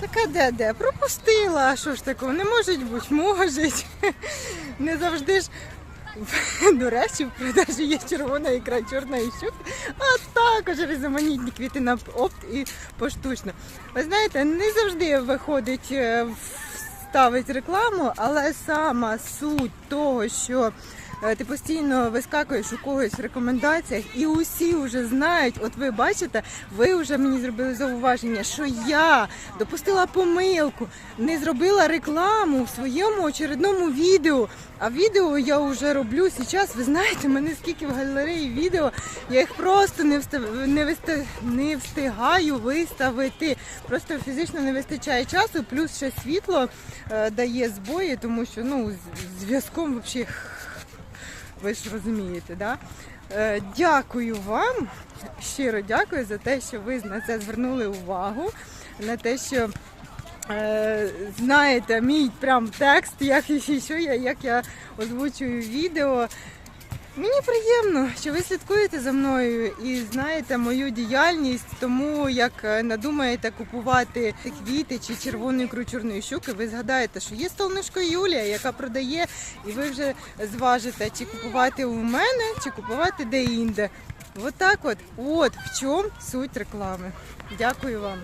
Така де де, пропустила, що ж такого, не може бути, можуть. Не завжди ж. До речі, в продажі є червона ікра, чорна і щука, а також різноманітні квіти на опт і поштучно. Ви знаєте, не завжди виходить е, ставить рекламу, але сама суть того, що ти постійно вискакуєш у когось в рекомендаціях, і усі вже знають. От ви бачите, ви вже мені зробили зауваження, що я допустила помилку, не зробила рекламу в своєму очередному відео. А відео я вже роблю зараз. Ви знаєте, мене скільки в галереї відео, я їх просто не встиг, не, висти- не встигаю виставити. Просто фізично не вистачає часу, плюс ще світло е, дає збої, тому що ну, зв'язком взагалі ви ж розумієте, да? Е, Дякую вам, щиро дякую за те, що ви на це звернули увагу, на те, що е, знаєте мій прям текст, як, і що я, як я озвучую відео. Мені приємно, що ви слідкуєте за мною і знаєте мою діяльність, тому як е, надумаєте купувати квіти чи червону ікру чорної щуки, ви згадаєте, що є столнишко Юлія, яка продає, і ви вже зважите, чи купувати у мене, чи купувати де-інде. Отак от, от в чому суть реклами. Дякую вам.